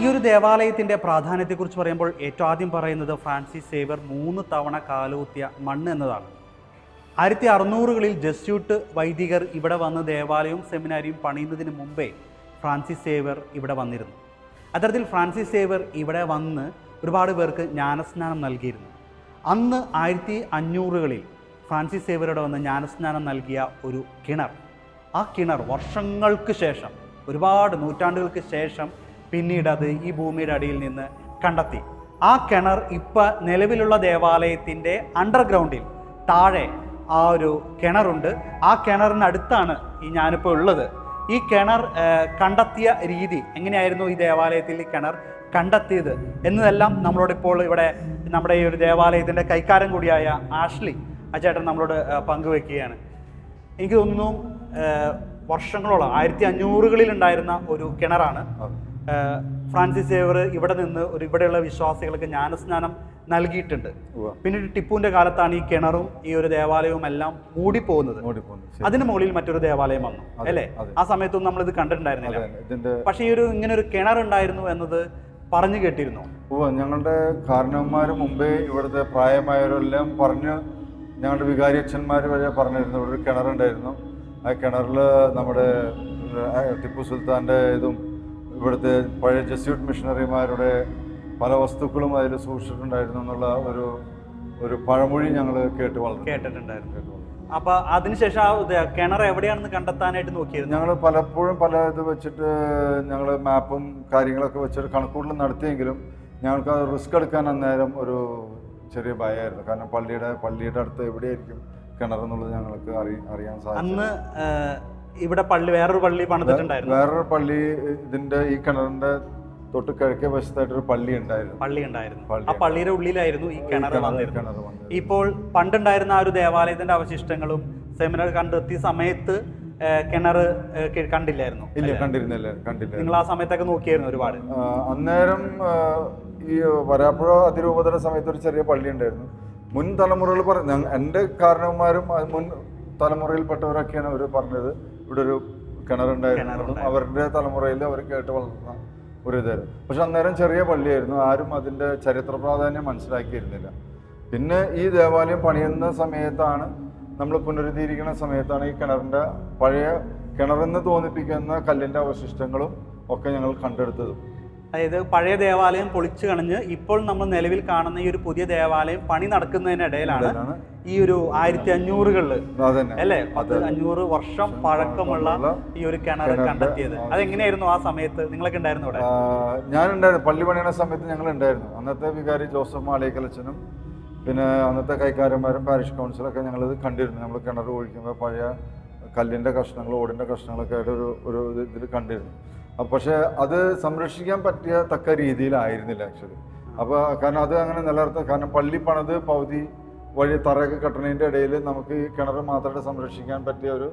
ഈ ഒരു ദേവാലയത്തിന്റെ പ്രാധാന്യത്തെക്കുറിച്ച് പറയുമ്പോൾ ഏറ്റവും ആദ്യം പറയുന്നത് ഫ്രാൻസിസ് സേവർ മൂന്ന് തവണ കാലൂത്തിയ മണ്ണ് എന്നതാണ്. ആയിരത്തി അറുന്നൂറുകളിൽ ജസ്യൂട്ട് വൈദികർ ഇവിടെ വന്ന് ദേവാലയവും സെമിനാരിയും പണിയുന്നതിന് മുമ്പേ ഫ്രാൻസിസ് സേവർ ഇവിടെ വന്നിരുന്നു. അത്തരത്തിൽ ഫ്രാൻസിസ് സേവർ ഇവിടെ വന്ന് ഒരുപാട് പേർക്ക് ജ്ഞാനസ്നാനം നൽകിയിരുന്നു. അന്ന് ആയിരത്തി അഞ്ഞൂറുകളിൽ ഫ്രാൻസിസ് സേവരുടെ വന്ന് ജ്ഞാനസ്നാനം നൽകിയ ഒരു കിണർ. ആ കിണർ വർഷങ്ങൾക്ക് ശേഷം ഒരുപാട് നൂറ്റാണ്ടുകൾക്ക് ശേഷം പിന്നീട് അത് ഈ ഭൂമിയുടെ അടിയിൽ നിന്ന് കണ്ടെത്തി. ആ കിണർ ഇപ്പം നിലവിലുള്ള ദേവാലയത്തിന്റെ അണ്ടർഗ്രൗണ്ടിൽ താഴെ ആ ഒരു കിണറുണ്ട്. ആ കിണറിനടുത്താണ് ഈ ഞാനിപ്പോൾ ഉള്ളത്. ഈ കിണർ കണ്ടെത്തിയ രീതി എങ്ങനെയായിരുന്നു ഈ ദേവാലയത്തിൽ ഈ കിണർ കണ്ടെത്തിയത് എന്നതെല്ലാം നമ്മളോട് ഇപ്പോൾ ഇവിടെ നമ്മുടെ ഈ ഒരു ദേവാലയത്തിന്റെ കൈക്കാരൻ കൂടിയായ ആഷ്ലി അച്ചേട്ടൻ ചേട്ടൻ നമ്മളോട് പങ്കുവെക്കുകയാണ്. എനിക്ക് തോന്നുന്നു വർഷങ്ങളോളം ആയിരത്തി അഞ്ഞൂറുകളിൽ ഉണ്ടായിരുന്ന ഒരു കിണറാണ്. ഫ്രാൻസിസ് സേവർ ഇവിടെ നിന്ന് ഒരു ഇവിടെയുള്ള വിശ്വാസികൾക്ക് ജ്ഞാനസ്നാനം നൽകിയിട്ടുണ്ട്. പിന്നെ പിന്നീട് ടിപ്പുവിന്റെ കാലത്താണ് ഈ കിണറും ഈ ഒരു ദേവാലയവും എല്ലാം മൂടിപ്പോകുന്നത്. അതിന് മുകളിൽ മറ്റൊരു ദേവാലയം വന്നു അല്ലേ? ആ സമയത്തൊന്നും നമ്മൾ ഇത് കണ്ടിട്ടുണ്ടായിരുന്നില്ല. പക്ഷെ പക്ഷേ ഈ ഒരു ഇങ്ങനെ ഒരു കിണർ ഉണ്ടായിരുന്നു എന്നത് പറഞ്ഞു കേട്ടിരുന്നു. ഓ ഞങ്ങളുടെ കാരണവന്മാർ മുമ്പേ ഇവിടുത്തെ പ്രായമായവരെല്ലാം പറഞ്ഞു ഞങ്ങളുടെ വികാരി അച്ഛന്മാർ വരെ പറഞ്ഞിരുന്നു ഇവിടെ ഒരു കിണറുണ്ടായിരുന്നു. ആ കിണറിൽ നമ്മുടെ ടിപ്പു സുൽത്താന്റെ ഇതും ഇവിടുത്തെ പഴയ ജസ്യൂട്ട് മിഷണറിമാരുടെ പല വസ്തുക്കളും അതിൽ സൂക്ഷിച്ചിട്ടുണ്ടായിരുന്നു എന്നുള്ള ഒരു ഒരു പഴമൊഴി ഞങ്ങൾ കേട്ട് വളർന്നു. കേട്ടിട്ടുണ്ടായിരുന്നു. അപ്പൊ അതിനുശേഷം ആ കിണർ എവിടെയാണെന്ന് കണ്ടെത്താനായിട്ട് നോക്കിയിരുന്നു? ഞങ്ങൾ പലപ്പോഴും പല ഇത് വെച്ചിട്ട് ഞങ്ങൾ മാപ്പും കാര്യങ്ങളൊക്കെ വെച്ചിട്ട് കണക്കൂട്ടൽ നടത്തിയെങ്കിലും ഞങ്ങൾക്ക് അത് റിസ്ക് എടുക്കാൻ അന്നേരം ഒരു ചെറിയ ഭയമായിരുന്നു കാരണം പള്ളിയുടെ പള്ളിയുടെ അടുത്ത് എവിടെയായിരിക്കും കിണർ എന്നുള്ളത് ഞങ്ങൾക്ക് അറി അറിയാൻ സാധിക്കും അന്ന് ഇവിടെ പള്ളി വേറൊരു പള്ളി പണിതിട്ടുണ്ടായിരുന്നു. വേറൊരു പള്ളി ഇതിന്റെ ഈ കിണറിന്റെ തൊട്ട് കിഴക്കേ വശത്തായിട്ടൊരു പള്ളി ഉണ്ടായിരുന്നു. പള്ളി ഉണ്ടായിരുന്നു. ആ പള്ളിയുടെ ഉള്ളിലായിരുന്നു ഈ കിണർ വന്നിരുന്നത്. ഇപ്പോൾ പണ്ടുണ്ടായിരുന്ന ആ ഒരു ദേവാലയത്തിന്റെ അവശിഷ്ടങ്ങളും സെമിനാർ കണ്ടെത്തിയ സമയത്ത് കിണർ കണ്ടില്ലായിരുന്നു. ഇല്ല കണ്ടിരുന്നില്ല കണ്ടില്ല. നിങ്ങൾ ആ സമയത്തൊക്കെ നോക്കിയായിരുന്നു ഒരുപാട്. അന്നേരം ഈ വരാപ്പുഴ അതിരൂപതയുടെ സമയത്ത് ഒരു ചെറിയ പള്ളി ഉണ്ടായിരുന്നു. മുൻ തലമുറകൾ പറഞ്ഞു എന്റെ കാരണവന്മാരും മുൻ തലമുറയിൽപ്പെട്ടവരൊക്കെയാണ് അവർ പറഞ്ഞത്. ഇവിടെ ഒരു കിണറുണ്ടായിരുന്നു അവരുടെ തലമുറയിൽ അവർ കേട്ട് വളർന്ന ഒരു ഇതായിരുന്നു. പക്ഷെ അന്നേരം ചെറിയ പള്ളിയായിരുന്നു. ആരും അതിന്റെ ചരിത്ര പ്രാധാന്യം മനസ്സിലാക്കിയിരുന്നില്ല. പിന്നെ ഈ ദേവാലയം പണിയുന്ന സമയത്താണ് നമ്മൾ പുനരുദ്ധീകരിക്കുന്ന സമയത്താണ് ഈ കിണറിന്റെ പഴയ കിണറെന്ന് തോന്നിപ്പിക്കുന്ന കല്ലിന്റെ അവശിഷ്ടങ്ങളും ഒക്കെ ഞങ്ങൾ കണ്ടെടുത്തതും. അതായത് പഴയ ദേവാലയം പൊളിച്ചു കളഞ്ഞ് ഇപ്പോൾ നമ്മൾ നിലവിൽ കാണുന്ന ഈ ഒരു പുതിയ ദേവാലയം പണി നടക്കുന്നതിനിടയിലാണ് ഈ ഒരു ആയിരത്തി അഞ്ഞൂറുകളിൽ അല്ലേ? പത്ത് അഞ്ഞൂറ് വർഷം പഴക്കമുള്ള ഈ ഒരു കിണർ കണ്ടെത്തിയത്. അതെങ്ങനെയായിരുന്നു ആ സമയത്ത്? നിങ്ങളൊക്കെ ഉണ്ടായിരുന്നു അവിടെ? ഞാൻ ഞാനുണ്ടായിരുന്നു. പള്ളി പണിയുന്ന സമയത്ത് ഞങ്ങൾ ഉണ്ടായിരുന്നു അന്നത്തെ വികാരി ജോസഫ് മാളികലച്ചനും പിന്നെ അന്നത്തെ കൈക്കാരന്മാരും പാരിഷ് കൗൺസിലൊക്കെ ഇത് കണ്ടിരുന്നു. നമ്മൾ കിണർ ഒഴിക്കുമ്പോൾ പഴയ കല്ലിന്റെ കഷ്ണങ്ങൾ ഓടിന്റെ കഷ്ണങ്ങളൊക്കെ ആയിട്ട് ഒരു ഒരു ഇതിൽ കണ്ടിരുന്നു. പക്ഷേ അത് സംരക്ഷിക്കാൻ പറ്റിയ തക്ക രീതിയിലായിരുന്നില്ല ആക്ച്വലി അപ്പോൾ കാരണം അത് അങ്ങനെ നിലനിർത്താൻ കാരണം പള്ളി പണിത് പകുതി വഴി തറയൊക്കെ കെട്ടണതിന്റെ ഇടയിൽ നമുക്ക് ഈ കിണർ മാത്രമായിട്ട് സംരക്ഷിക്കാൻ പറ്റിയ ഒരു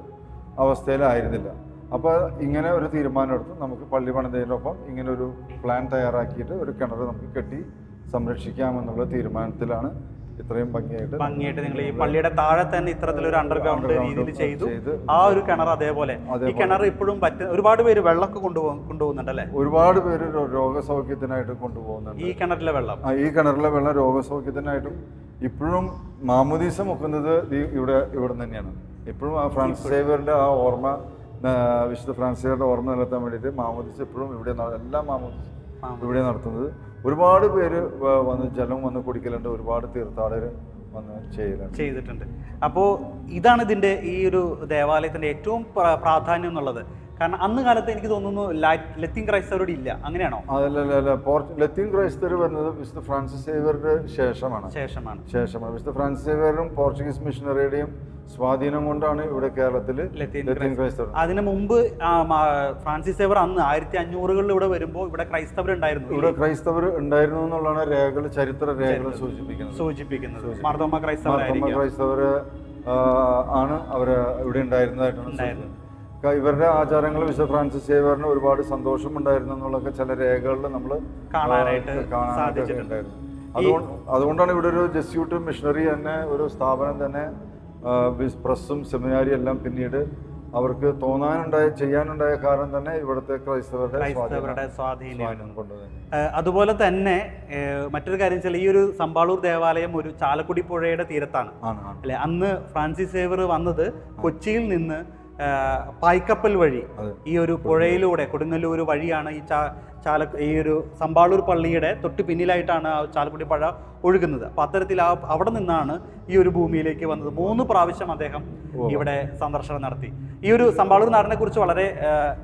അവസ്ഥയിലായിരുന്നില്ല. അപ്പോൾ ഇങ്ങനെ ഒരു തീരുമാനം എടുത്ത് നമുക്ക് പള്ളി പണിതതിനൊപ്പം ഇങ്ങനെ ഒരു പ്ലാൻ തയ്യാറാക്കിയിട്ട് ഒരു കിണർ നമുക്ക് കെട്ടി സംരക്ഷിക്കാമെന്നുള്ള തീരുമാനത്തിലാണ് ഇത്രയും ഭംഗിയായിട്ട് ഭംഗിയായിട്ട് നിങ്ങൾ ഈ പള്ളിയുടെ താഴെ തന്നെ ഇത്തരത്തിലൊരു അണ്ടർഗ്രൗണ്ട് രീതിയിൽ ചെയ്തു. ആ ഒരു കിണർ അതേപോലെ. ഈ കിണർ ഇപ്പോഴും പറ്റുന്ന ഒരുപാട് പേര് വെള്ളമൊക്കെ കൊണ്ടുപോകും കൊണ്ടുപോകുന്നുണ്ടല്ലേ? ഒരുപാട് പേര് രോഗസൗഖ്യത്തിനായിട്ട് കൊണ്ടുപോകുന്നുണ്ട്. ഈ കിണറിലെ വെള്ളം. ആ, ഈ കിണറിലെ വെള്ളം രോഗസൗഖ്യത്തിനായിട്ടും ഇപ്പോഴും മാമുദീസ മുക്കുന്നത് ഇവിടെ ഇവിടെ തന്നെയാണ്. ഇപ്പോഴും ആ ഫ്രാൻസ് സേവറിന്റെ ആ ഓർമ്മ വിശുദ്ധ ഫ്രാൻസ് സേവിയറിന്റെ ഓർമ്മ നിലനിർത്താൻ വേണ്ടിയിട്ട് മാമുദീസ് ഇപ്പോഴും ഇവിടെ എല്ലാ മാമുദീസ. ഇവിടെ നടത്തുന്നത്. ഒരുപാട് പേര് വന്ന് ജലം വന്ന് കുടിക്കലുണ്ട് ഒരുപാട് തീർത്ഥാടകർ വന്ന് ചെയ്യലുണ്ട്. ചെയ്തിട്ടുണ്ട്. അപ്പോൾ ഇതാണ് ഇതിന്റെ ഈ ഒരു ദേവാലയത്തിന്റെ ഏറ്റവും പ്രാധാന്യം എന്നുള്ളത്. കാരണം അന്ന് കാലത്ത് എനിക്ക് തോന്നുന്നു ലത്തീൻ ക്രൈസ്തവരോട് ഇല്ല. അങ്ങനെയാണോ? അതല്ല ലത്തീൻ ക്രൈസ്തവർ വരുന്നത് വിശുദ്ധ ഫ്രാൻസിസ് സേവറുടെ ശേഷമാണ്. ശേഷമാണ്. ശേഷമാണ്. വിശുദ്ധ ഫ്രാൻസിസ് സേവറും പോർച്ചുഗീസ് മിഷണറിയുടെയും സ്വാധീനം കൊണ്ടാണ് ഇവിടെ കേരളത്തിൽ ലത്തീൻ ക്രൈസ്തവർ. അതിനു മുമ്പ് ഫ്രാൻസിസ് സേവർ അന്ന് ആയിരത്തി അഞ്ഞൂറുകളിൽ ഇവിടെ വരുമ്പോൾ ഇവിടെ ക്രൈസ്തവർ ഉണ്ടായിരുന്നു. ഇവിടെ ക്രൈസ്തവർ ഉണ്ടായിരുന്നു എന്നുള്ളതാണ് രേഖകൾ ചരിത്ര രേഖകൾ സൂചിപ്പിക്കുന്നത്. സൂചിപ്പിക്കുന്നത്. മാർത്തോമ മാർത്തോമ ആ, ആണ് അവർ ഇവിടെ ഉണ്ടായിരുന്നതായിട്ടാണ് ഉണ്ടായിരുന്നു. ഇവരുടെ ആചാരങ്ങൾ വിശുദ്ധ ഫ്രാൻസിസ് സേവറിന് ഒരുപാട് സന്തോഷം ഉണ്ടായിരുന്നു എന്നുള്ളതൊക്കെ ചില രേഖകളിൽ നമ്മൾ കാണാനായിട്ട്. ഉണ്ടായിരുന്നു. അതുകൊണ്ട് അതുകൊണ്ടാണ് ഇവിടെ ഒരു ജസ്യൂട്ട് മിഷണറി തന്നെ ഒരു സ്ഥാപനം തന്നെ പ്രസ്സും സെമിനാരി എല്ലാം പിന്നീട് അവർക്ക് തോന്നാനുണ്ടായ ചെയ്യാനുണ്ടായ കാരണം തന്നെ ഇവിടുത്തെ ക്രൈസ്തവരുടെ ക്രൈസ്തവരുടെ സ്വാധീനം അതുപോലെ തന്നെ മറ്റൊരു കാര്യം വെച്ചാൽ ഈ ഒരു സമ്പാളൂർ ദേവാലയം ഒരു ചാലക്കുടി പുഴയുടെ തീരത്താണ്. അല്ലെ? അന്ന് ഫ്രാൻസിസ് സേവർ വന്നത് കൊച്ചിയിൽ നിന്ന് പായ്ക്കപ്പൽ വഴി ഈ ഒരു പുഴയിലൂടെ കൊടുങ്ങല്ലൂർ വഴിയാണ് ഈ ചാ ചാല ഈ ഒരു സമ്പാളൂർ പള്ളിയുടെ തൊട്ട് പിന്നിലായിട്ടാണ് ആ ചാലക്കുടി പഴ ഒഴുകുന്നത്. അപ്പം അത്തരത്തിൽ ആ അവിടെ നിന്നാണ് ഈ ഒരു ഭൂമിയിലേക്ക് വന്നത്. മൂന്ന് പ്രാവശ്യം അദ്ദേഹം ഇവിടെ സന്ദർശനം നടത്തി. ഈ ഒരു സമ്പാളൂർ നാടിനെ കുറിച്ച് വളരെ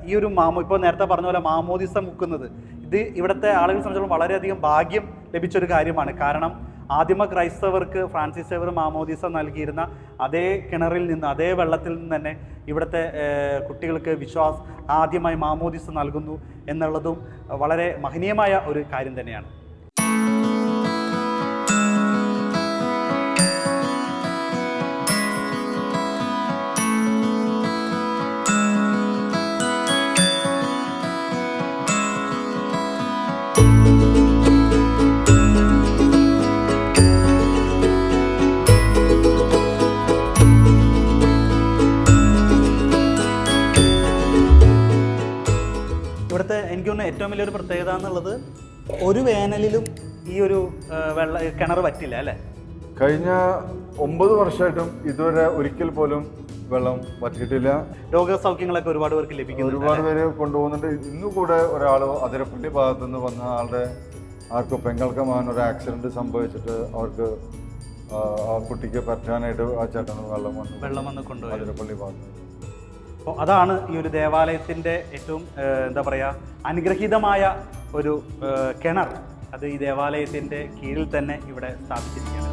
ഈ ഒരു മാമോ ഇപ്പോൾ നേരത്തെ പറഞ്ഞ പോലെ മാമോദിസം മുക്കുന്നത്. ഇത് ഇവിടുത്തെ ആളുകളെ സംബന്ധിച്ചിടത്തോളം വളരെയധികം ഭാഗ്യം ലഭിച്ച ഒരു കാര്യമാണ്. കാരണം ആദിമ ക്രൈസ്തവർക്ക് ഫ്രാൻസിസ് സേവർ മാമോദിസ നൽകിയിരുന്ന അതേ കിണറിൽ നിന്ന് അതേ വെള്ളത്തിൽ നിന്ന് തന്നെ ഇവിടുത്തെ കുട്ടികൾക്ക് വിശ്വാസ് ആദ്യമായി മാമോദിസ നൽകുന്നു എന്നുള്ളതും വളരെ മഹനീയമായ ഒരു കാര്യം തന്നെയാണ്. എനിക്ക് ഒരു പ്രത്യേകത എന്നുള്ളത് ഒരു വേനലിലും ഈ ഒരു വെള്ള കിണർ പറ്റില്ല അല്ലേ? കഴിഞ്ഞ ഒമ്പത് വർഷമായിട്ടും ഇതുവരെ ഒരിക്കൽ പോലും വെള്ളം വറ്റിയിട്ടില്ല. രോഗസൗഖ്യങ്ങളൊക്കെ ഒരുപാട് പേർക്ക് ലഭിക്കുന്നുണ്ട് ഒരുപാട് പേര് കൊണ്ടുപോകുന്നുണ്ട്. ഇന്നു കൂടെ ഒരാൾ അതിരപ്പള്ളി ഭാഗത്തു നിന്ന് വന്ന ആളുടെ ആർക്കോ പെങ്ങൾക്ക് മകൻ ഒരു ആക്സിഡന്റ് സംഭവിച്ചിട്ട് അവർക്ക് ആ, ആ കുട്ടിക്ക് പറ്റാനായിട്ട് ആ ചേട്ടന് വെള്ളം വന്നു. വെള്ളം വന്ന് കൊണ്ടുപോയി. അതിരപ്പള്ളി ഭാഗത്ത് അപ്പോൾ അതാണ് ഈ ഒരു ദേവാലയത്തിന്റെ ഏറ്റവും എന്താ പറയുക അനുഗ്രഹീതമായ ഒരു കിണർ അത് ഈ ദേവാലയത്തിന്റെ കീഴിൽ തന്നെ ഇവിടെ സ്ഥാപിച്ചിരിക്കുകയാണ്